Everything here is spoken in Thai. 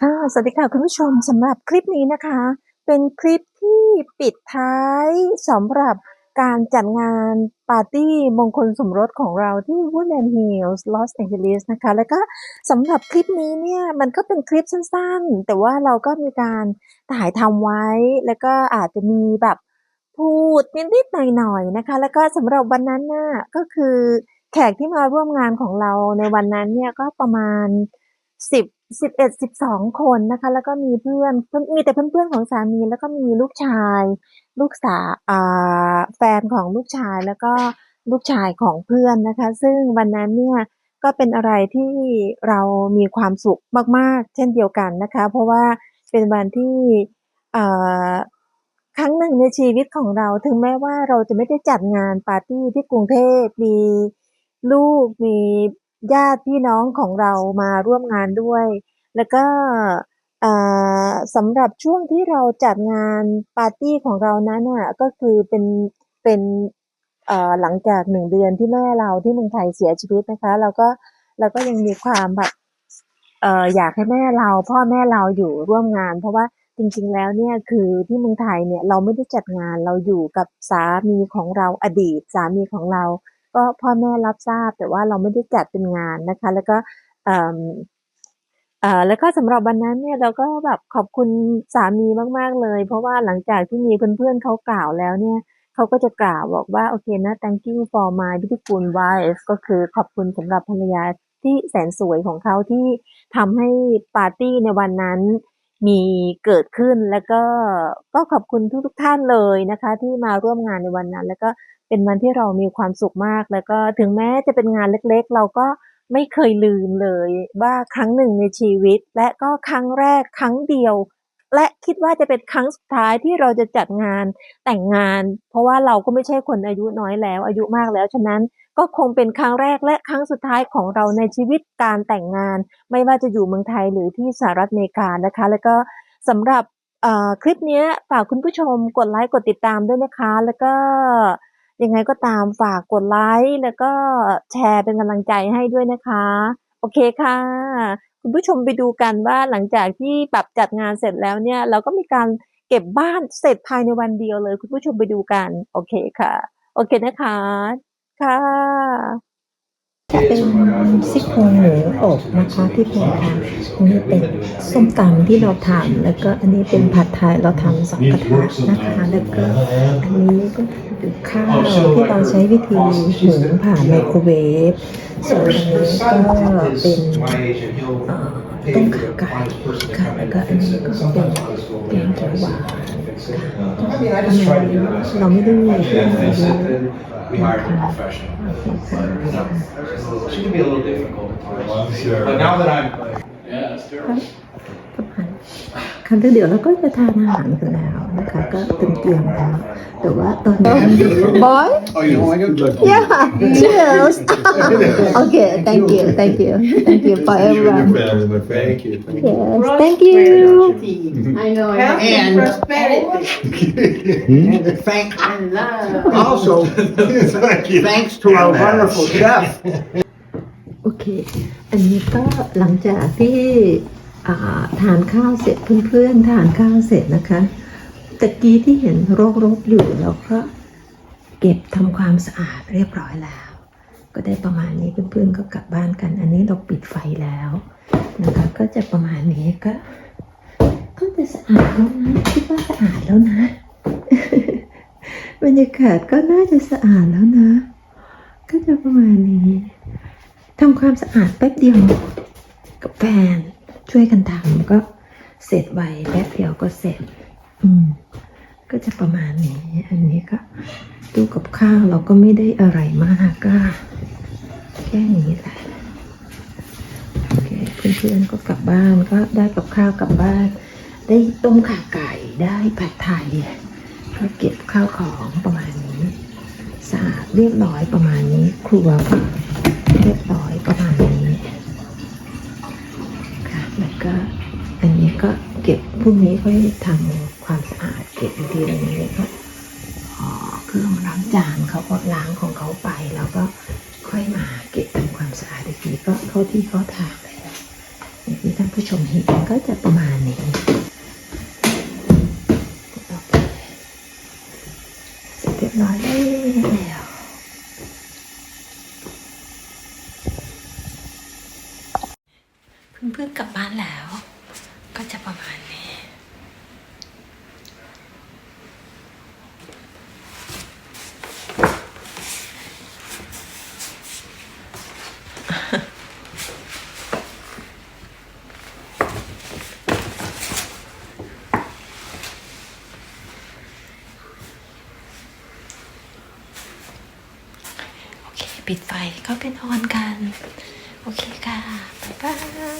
ค่ะ สวัสดีค่ะคุณผู้ชมสำหรับคลิปนี้นะคะ เป็นคลิปที่ปิดท้ายสำหรับการจัดงานปาร์ตี้มงคลสมรสของเราที่ Woodland Hills Los Angeles นะคะ แล้วก็สำหรับคลิปนี้เนี่ยมันก็เป็นคลิปสั้นๆ แต่ว่าเราก็มีการถ่ายทำไว้ แล้วก็อาจจะมีแบบพูดนิดๆหน่อยๆนะคะ แล้วก็สำหรับวันนั้นน่ะก็คือแขกที่มาร่วมงานของเราในวันนั้นเนี่ยก็ประมาณ สิบสิบเอ็ดสิบสองคนนะคะ แล้วก็มีเพื่อนเพื่อนมีแต่เพื่อนๆของสามี แล้วก็มีลูกชาย ลูกสาวแฟนของลูกชายแล้วก็ลูกชายของเพื่อนนะคะ ซึ่งวันนั้นเนี่ยก็เป็นอะไรที่เรามีความสุขมากๆ เช่นเดียวกันนะคะ เพราะว่าเป็นวันที่ครั้งหนึ่งในชีวิตของเราถึงแม้ว่าเราจะไม่ได้จัดงานปาร์ตี้ที่กรุงเทพมีลูกมี ญาติพี่น้องของเรามาร่วมงานด้วย แล้วก็สำหรับช่วงที่เราจัดงานปาร์ตี้ของเรานั้นน่ะก็คือเป็นเป็นหลังจาก1เดือนที่แม่เราที่เมืองไทยเสียชีวิตนะคะ เราก็เราก็ยังมีความแบบอยากให้แม่เราพ่อแม่เราอยู่ร่วมงาน เพราะว่าจริง ๆ แล้วเนี่ยคือที่เมืองไทยเนี่ยเราไม่ได้จัดงานเราอยู่กับสามีของเราอดีตสามีของเรา ก็พ่อแม่รับทราบ แต่ว่าเราไม่ได้จัดเป็นงานนะคะ แล้วก็เอ่ออแล้วก็สำหรับวันนั้นเนี่ยเราก็แบบขอบคุณสามีมาก ๆ เลย เพราะว่าหลังจากที่มีเพื่อนๆเขากล่าวแล้วเนี่ยเขาก็จะกล่าวบอกว่าโอเคนะ Thank you for my beautiful wife ก็คือขอบคุณสำหรับภรรยาที่แสนสวยของเขาที่ทำให้ปาร์ตี้ในวันนั้นมีเกิดขึ้นแล้วก็ก็ขอบคุณทุกๆท่านเลยนะคะ ที่มาร่วมงานในวันนั้น แล้วก็ เป็นวันที่เรามีความสุขมาก แล้วก็ถึงแม้จะเป็นงานเล็กๆ เราก็ไม่เคยลืมเลย ว่าครั้งหนึ่งในชีวิต และก็ครั้งแรกครั้งเดียว และคิดว่าจะเป็นครั้งสุดท้ายที่เราจะจัดงานแต่งงาน เพราะว่าเราก็ไม่ใช่คนอายุน้อยแล้ว อายุมากแล้วฉะนั้นก็คงเป็นครั้งแรกและครั้งสุดท้ายของเราในชีวิตการแต่งงาน ไม่ว่าจะอยู่เมืองไทยหรือที่สหรัฐอเมริกานะคะ แล้วก็สำหรับคลิปนี้ฝากคุณผู้ชมกดไลก์กดติดตามด้วยนะคะ แล้วก็ ยังไงก็ตามฝากกดไลก์แล้วก็แชร์เป็นกำลังใจให้ด้วยนะคะ โอเคค่ะ คุณผู้ชมไปดูกันว่าหลังจากที่แบบจัดงานเสร็จแล้วเนี่ย เราก็มีการเก็บบ้านเสร็จภายในวันเดียวเลย คุณผู้ชมไปดูกัน โอเคค่ะ โอเคนะคะ ค่ะเป็นซี่โครงหมูอบนะคะที่ผมทำอันนี้เป็นส้มตำที่เราทำแล้วก็อันนี้เป็นผัดไทยเราทำสองกระทะนะคะแล้วก็ อันนี้ก็คือข้าวที่เราใช้วิธีหุงผ่านไมโครเวฟส่วนอันนี้ก็เป็นเอ่อต้มขาไก่ค่ะแล้วก็อันนี้ก็เป็นแกงเขียวหวานค่ะอันนี้เราไม่ได้มีเครื่องมือเยอะ We hired a professional. So she can be a little difficult at times. But now that I'm like, yeah, that's terrible. ประมาณ ครั้งเดี๋ยวเราก็จะทานอาหารกันแล้วนะคะ ก็เต็มเตียงแล้ว แต่ว่าตอนนี้ boy Oh, you don't like it? yeah cheers okay thank you thank you thank you for everyone Thank you. yes thank you I know. Health and And prosperity. and thank, And love. also, thanks to our wonderful chef. โอเค อันนี้ก็หลังจากที่อ่า ทานข้าวเสร็จเพื่อนๆทานข้าวเสร็จนะคะตะกี้ที่เห็นรกๆอยู่แล้วก็เก็บทำความสะอาดเรียบร้อยแล้ว ก็ได้ประมาณนี้เพื่อนๆก็กลับบ้านกัน อันนี้เราปิดไฟแล้วนะคะก็จะประมาณนี้ก็ ก็จะสะอาดแล้วนะคิดว่าสะอาดแล้วนะบรรยากาศก็น่าจะสะอาดแล้วนะ ก็จะประมาณนี้ทำความสะอาดแป๊บเดียวกับแฟน ช่วยกันทำก็เสร็จไวแป๊บเดียวก็เสร็จ อืม ก็จะประมาณนี้ อันนี้ก็ดูกับข้าวเราก็ไม่ได้อะไรมากก็แค่นี้แหละโอเคเพื่อนๆก็กลับบ้านก็ได้กับข้าวกลับบ้าน ได้ต้มข่าไก่ได้ผัดไทยก็เก็บข้าวของประมาณนี้สะอาดเรียบร้อยประมาณนี้ ครัวก็เรียบร้อยประมาณนี้ แล้วก็อันนี้ก็เก็บพรุ่งนี้ก็ทำความสะอาดเก็บดีๆอะไรนี้ก็เครื่องล้างจานเขาก็ล้างของเขาไปแล้วก็ค่อยมาเก็บทำความสะอาดอีกทีก็เข้าที่เขาทางอย่างที่ท่านผู้ชมเห็นก็จะประมาณนี้เสร็จเรียบร้อยแล้ว ปิดไฟก็เป็นออนกัน โอเคค่ะ บ๊ายบาย